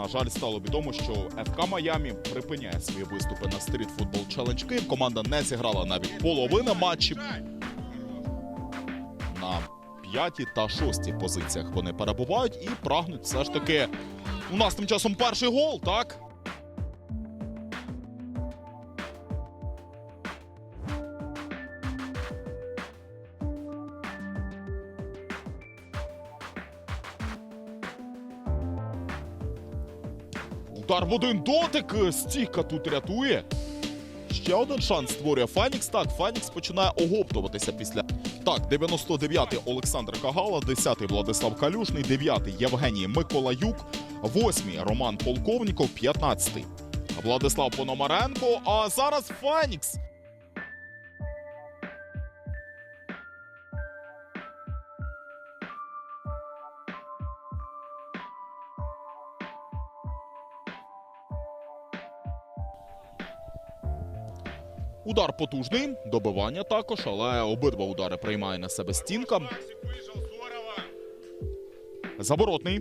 На жаль, стало відомо, що ФК Майамі припиняє свої виступи на стріт футбол Челендж. Команда не зіграла навіть половини матчів. На п'ятій та шостій позиціях вони перебувають і прагнуть все ж таки. У нас тим часом перший гол, так? Удар в один дотик. Стійка тут рятує. Ще один шанс створює Фанікс. Так, Фанікс починає огоптуватися після. Так, 99-й Олександр Кагала, 10-й Владислав Калюшний, 9-й Євгеній Миколаюк, 8-й Роман Полковніков, 15-й Владислав Пономаренко. А зараз Фенікс. Удар потужний, добивання також, але обидва удари приймає на себе стінка. Заворотний.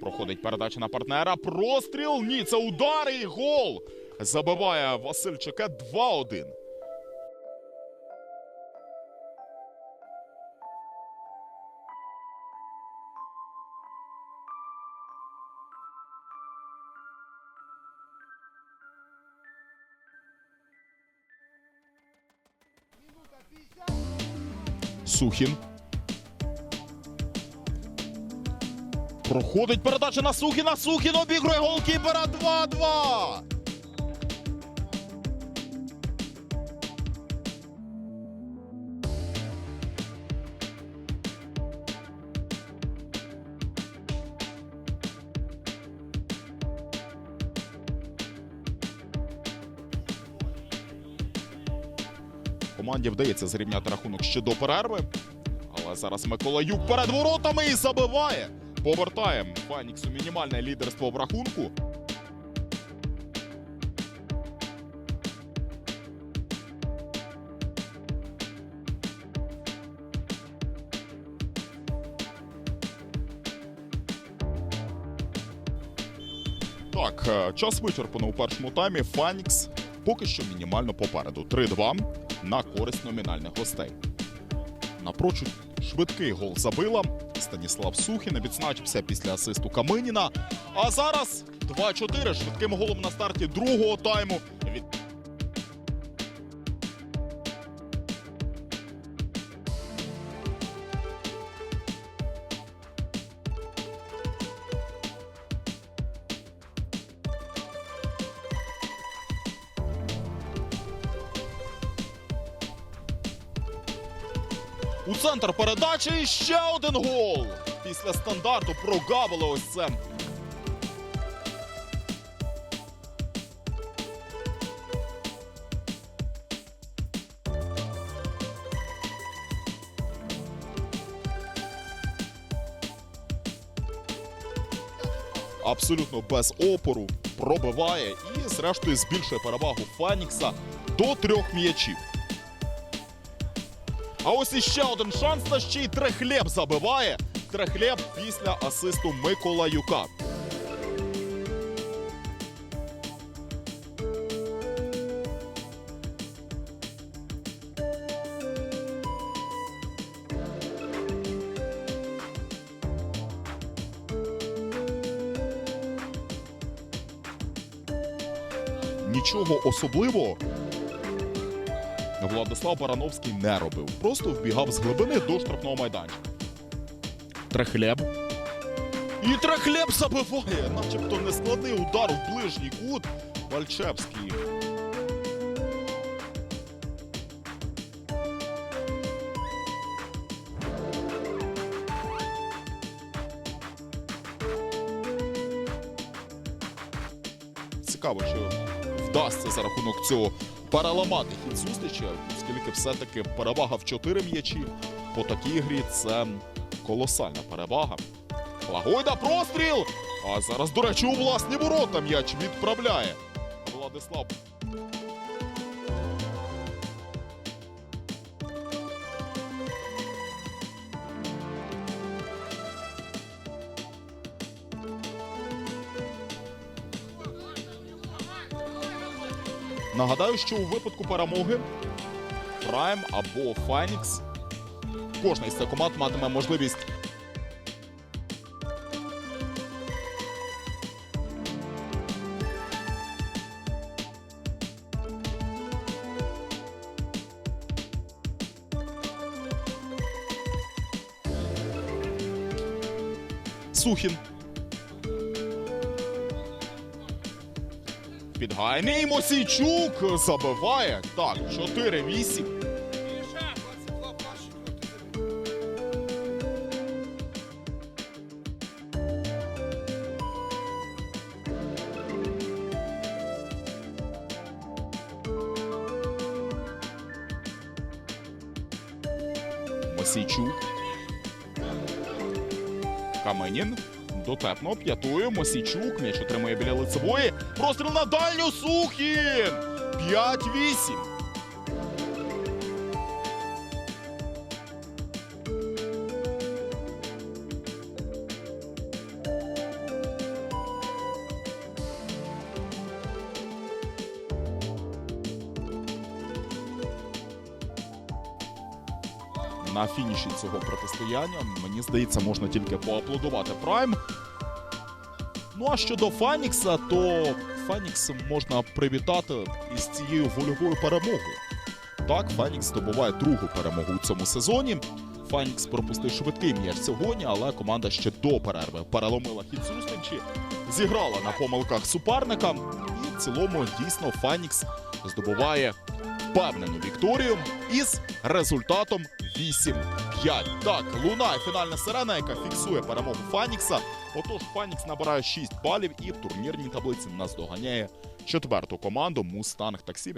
Проходить передача на партнера. Простріл. Ні, це удар і гол. Забиває Василь Чекет 2-1. Сухін. Проходить передача на Сухіна. Сухін обігрує голкіпера 2-2. Команді вдається зрівняти рахунок ще до перерви. Але зараз Миколаюк перед воротами і забиває. Повертаємо Фаніксу мінімальне лідерство в рахунку. Так, е, час вичерпано у першому таймі. Фанікс поки що мінімально попереду. 3-2 на користь номінальних гостей. Напрочуд швидкий гол забила. Станіслав Сухін відзначився після асисту Каминіна. А зараз 2-4 швидким голом на старті другого тайму. У центр передачі і ще один гол. Після стандарту прогавили ось це. Абсолютно без опору пробиває і, зрештою, збільшує перевагу Фанікса до трьох м'ячів. А ось іще один шанс та ще й Трехлєб забиває. Трехлєб після асисту Миколаюка. Нічого особливого Владислав Барановський не робив. Просто вбігав з глибини до штрафного майданчика. Трехлеб. І Трехлеб забиває, начебто нескладний удар у ближній кут. Вальчевський. Цікаво, чи вдасться за рахунок цього переламати хід зустрічі, оскільки все-таки перевага в 4 м'ячі по такій грі це колосальна перевага. Лагойда простріл! А зараз, до речі, у власні ворота м'яч відправляє. Владислав. Нагадаю, що у випадку перемоги Prime або Phoenix кожна із цих команд матиме можливість Сухін. Підгайний Мосійчук забиває. Так, 4-8. Мосійчук. Каменін. Дотепно п'ятою. Мосійчук. М'яч отримує біля лицевої. Простріл на дальню Сухін! 5-8. На фініші цього протистояння, мені здається, можна тільки поаплодувати Прайм. Ну а щодо Фанікса, то Фанікс можна привітати із цією вольовою перемогою. Так, Фанікс здобуває другу перемогу у цьому сезоні. Фанікс пропустив швидкий м'яч сьогодні, але команда ще до перерви переломила хід зустрічі, зіграла на помилках суперника. І в цілому дійсно Фанікс здобуває впевнену вікторію із результатом 8-5. Так, лунає фінальна сирена, яка фіксує перемогу Фанікса. Отож, Фанікс набирає 6 балів і в турнірній таблиці наздоганяє четверту команду Мустанг Таксі.